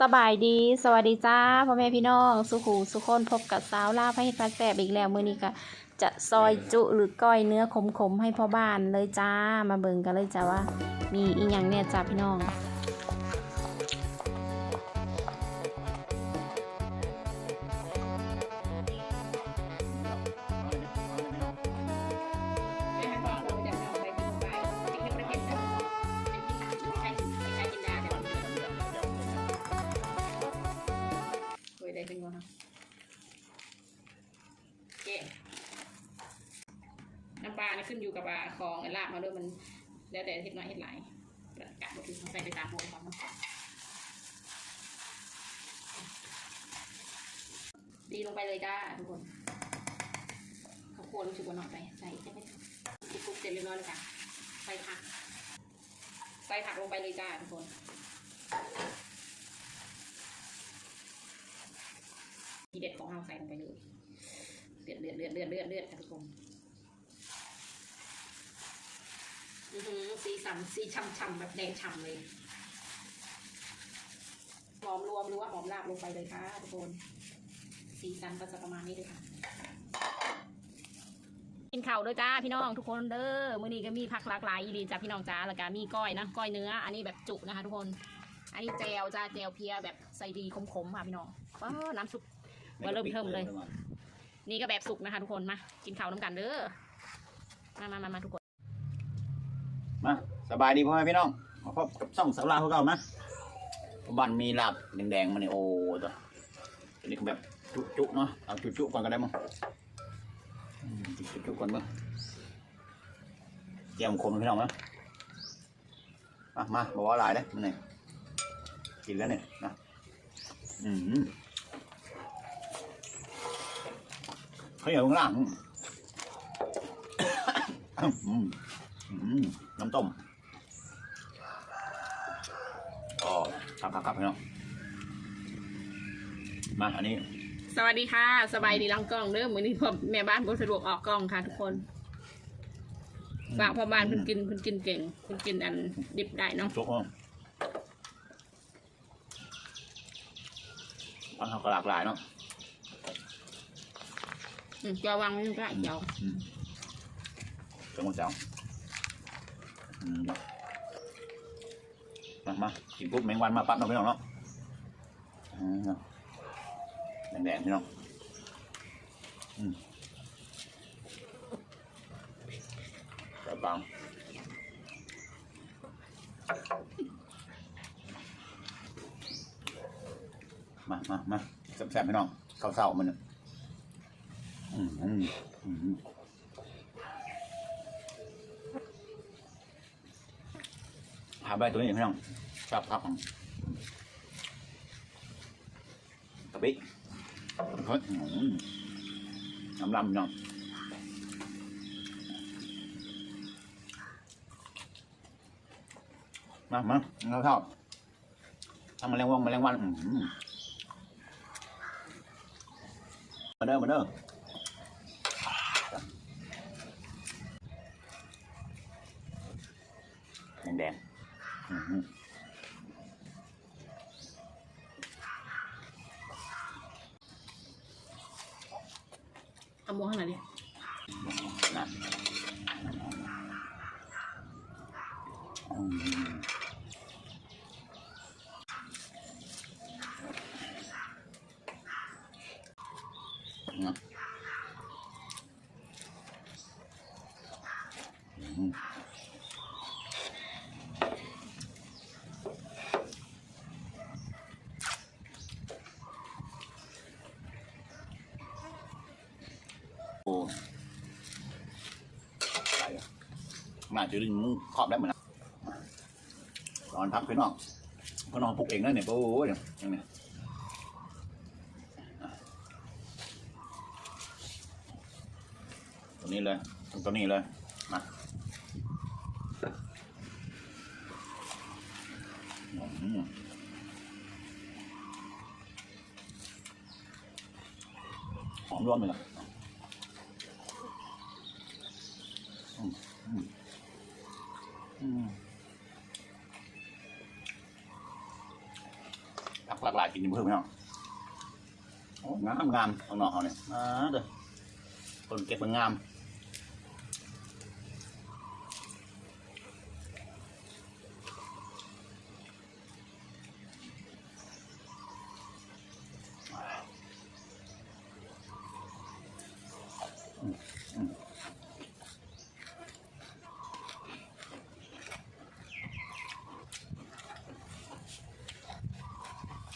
สบายดี สวัสดีจ้าพ่อแม่พี่น้อง สุขูสุขคนพบกับสาวลาพระเฮ็ดพัดแสบอีกแล้วมื้อนี้ก็จะซอยจุหรือก้อยเนื้อขมๆให้พ่อบ้านเลยจ้ามาเบิ่งกันเลยจ้าว่า มีอีหยังเนี่ยจ้าพี่น้อง ขึ้นอยู่กับอ่าของลาบมาด้วยมัน แล้วแต่เห็ดน้อยเห็ดหลายกะกะบถึงใส่ไปตามโมความมันดีลงไปเลยจ้าทุกคนข้าวโพดรู้สึกว่าน้อยไปใส่จะไหมคลุกเสร็จเรียบร้อยเลยค่ะใส่ผัก ใส่ผักลงไปเลยจ้าทุกคนทีเด็ดของเราใส่ลงไปเลยเลือดเลือดเลือดเลือดเลือดเลือดทุกคนอือหือ สีสันสีช่ำๆแบบแดงฉ่ำเลยหอมรวมหรือว่าหอมลาบลงไปเลยค่ะทุกคน สีสันก็จะประมาณนี้เลยค่ะ กินข้าวด้วยจ้าพี่น้องทุกคนเด้อมื้อนี้ก็มีผักหลากหลายอีดีจ้าพี่น้องจ้าแล้วก็มีก้อยนะก้อยเนื้อ อันนี้แบบจุนะคะทุกคน อันนี้แจวจ้าแจวเพียแบบใส่ดีขมๆค่ะพี่น้องว้าวน้ำซุปว่าเริ่มเทิมเลย นี่ก็แบบสุกนะคะ ทุกคนมากินข้าวน้ำกันเด้อมามามามาทุกคน มาสบายดีพ่อแม่พี่น้องมาพบกับช่องสาวลาวพวกเรานะบันมีลาบแดงๆมาเนี่ยโอ้ตัวอันนี้ก็แบบจุๆเนาะเอาจุๆก่อนก็ได้มั้งจุๆก่อนมั้งเจียมคมพี่น้องนะมามาบอกว่าหลายเด้มันนี่กินแล้วเนี่ยนะอืมเขาอยู่ข้างล่างอืม น้ำต้มอ๋อครับครับครับพี่น้องมาอันนี้ สวัสดีค่ะ สบายดีหลังกล้องเด้อมื้อนี้พ่อแม่บ้านบ่สะดวกออกกล้องค่ะทุกคนฝากพ่อบ้านเพิ่นกินเพิ่นกินเก่งเพิ่นกินอันดิบได้เนาะจุกอะมันเขาก็หลากหลายเนาะอืมเจ้าวางไว้ก็เจ้าอืมจังหวะเจ้าอื มามากินปุ๊บแมงวันมาปั๊บเนาะพี่น้องเนาะแดงๆพี่น้องอืมกระปังมามามาแซ่บๆพี่น้องข้าวเศร้ามันเนี่ยอืมอืมอืมหาใบตัวนี้พี่น้องชอบพับของกะปิเฮ้ยน้ำลำน้องมามาข้าวเศร้าแมลงวันแมลงวันอืมมาเด้อมาเด้อ เอาหมูข้างหนดิอืมนะอืม โอ้ไปอะ มาจะดึงครอบได้เหมือนกันอนพักพี่น้องพี่น้องปลุกเองนั่นเนี่ยโอ้ยอย่างนี้ตัวนี้เลยตรงตัวนี้เลยมาหอมร้อนไปละ อืมอืมอืมผัก หลากหลายกินเพิ่มพี่น้องโอ้งามงามเอาหน่อเขาเนี่ยอ่าเด้อคนเก็บมันงามอะ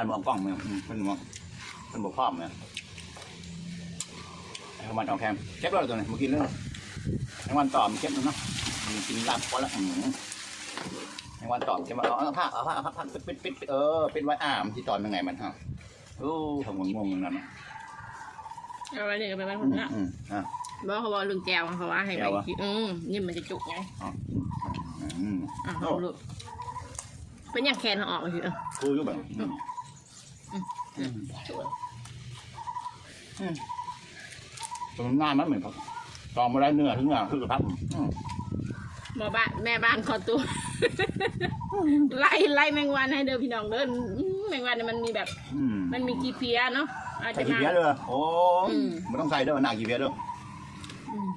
องเขาลงไปนะเนาะไม่มามองกล้องมั้ยอืมเป็นมองเป็นบกพร่อมเนี่ยไอ้ขมันเอาแคมเก็บแล้วตัวไหนเมื่อกี้เรื่องไอ้วันต่อมนเก็บแล้วเนาะอืมกินลาบพอละอืมไอ้วันต่อมเก็บมาเอาเอาผ้าเอาผ้าเอาผ้าปิดปิดปิดปิดเออปิดไว้อ่ามนที่ตอนเป็นไงมันฮะโอ้ทำงงงๆนั่นนะเอาไว้เนี่ยไปไว้คนละอืมอะบอกเขาบอกลุงแก้วเขาว่าให้แก้ไปวอะคิดอืมนี่มันจะจุกไงอ๋ออืมอะเอาลูกเป็นอย่างแคนเขาออกมาทีเออกูอยู่แบบอืมอืมอืมอืม ตรงหน้ามันเหมือนกับตองมาได้เนื้อถึงอย่างคือกระพับอืมหมอบ้านแม่บ้านขอตัว ไล่ไล่แมงวันให้เด้อพี่น้องเด้ออืมแมงวันเนี่ยมันมีแบบ อืมมันมีกีเพียเนาะอาจใส่จะกี่มา เพียเด้อโอ้อืม ไม่ต้องใส่เด้อหน้ากี่เพียเด้ออืม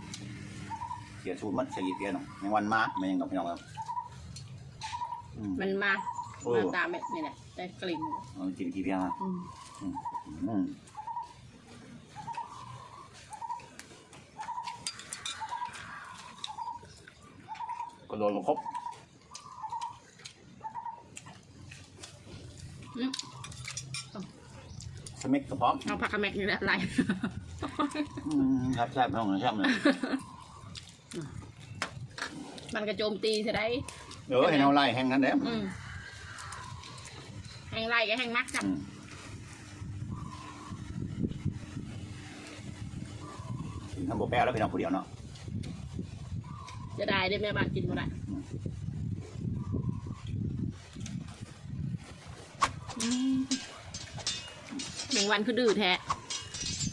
เสียสูตรมัดใส่กี่เพียเนาะในวันมาไม่ยังกับพี่น้องครับอืมมันมา โอ้ มาตามแบบนี่แหละแต่กลิ่นเอากินกี่เพียมาอืมอืมก็โดนมาครบอืมสมิกกระเพาะเอาผักกระแมกนี่แหละไล่อืมครับแซ่บน้องแซ่บเลยมันกระโจมตีใช่ไหมเออให้เราไล่แห้งนั้นเด้ออืม แห้งไล่ก็แห้งมักจับอืมกินทำโบแป้แล้วพี่น้องคนเดียวเนาะจะได้ได้แม่บ้านกินหมดละอืมแมงวันคือดื้อแท้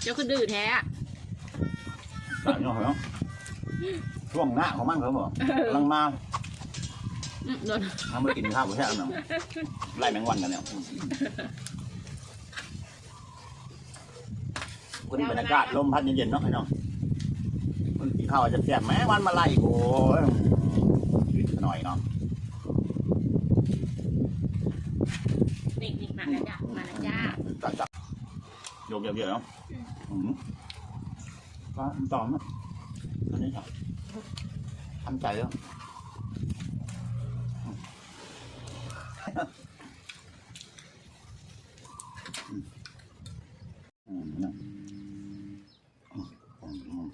เจ้าคือดื้อแท้อะตายเนาะเนาะช่วงหน้าของมันเขาบอกกำลังมาอืม โดนทำไม่กินข้าวแค่นั้นเนาะไล่แมงวันกันเนี่ยอืมวันนี้บรรยากาศลมพัดเย็นๆเนาะไอ้น้องมันกินข้าวอาจจะแซ่บแม้วันมาไล่โอ้ยยืดหน่อยเนาะนี่นี่มาแล้วจ้ะมาแล้วจ้าจับจับโยกเยอะๆเนาะอืมก็ต่อเนาะอันนี้ครับทำใจแล้วอืมนะอืมอืม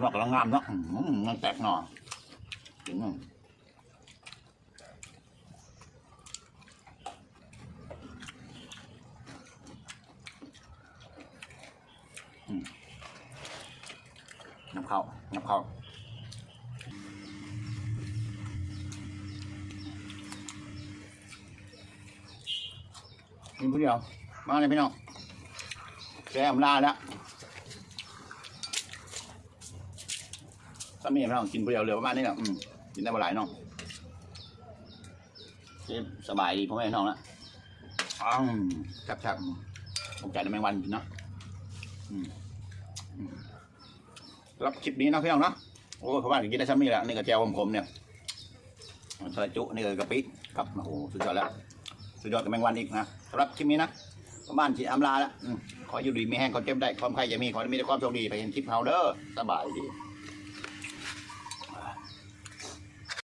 นอกกำลังงามเนาะอืมมันแตกหน่อถึงเนาะอืมน้ำเข้าน้ำเข้ากินผู้เดียว มาเลยพี่น้องแกมลาแล้ว ถ้ามีพี่น้องกินผู้เดียวเหลือประมาณนี้แหละอืมกินได้บ่หลายเน้องสบายดีพ่อแม่น้องละอ้าวจับจับผมจ่ายในแมงวันกินเนาะอืมอืมรับคลิปนี้เนาะพี่น้องเนาะโอ้ยเขาว่ากินได้ซ้ำนี่แหละนี่ก็แจวขมๆเนี่ยสลัดจุนี่ก็กะปิครับโอ้โหสุดยอดแล้วสุดยอดกับแมงวันอีกนะสำหรับคลิปนี้นะประมาณจีอำลาแล้วอืมขออยู่ดีมีแห้งขอเจ็บได้ความใครจะมีขอให้มีแต่ความโชคดีไปเห็นคลิปเฮาเด้อสบายดี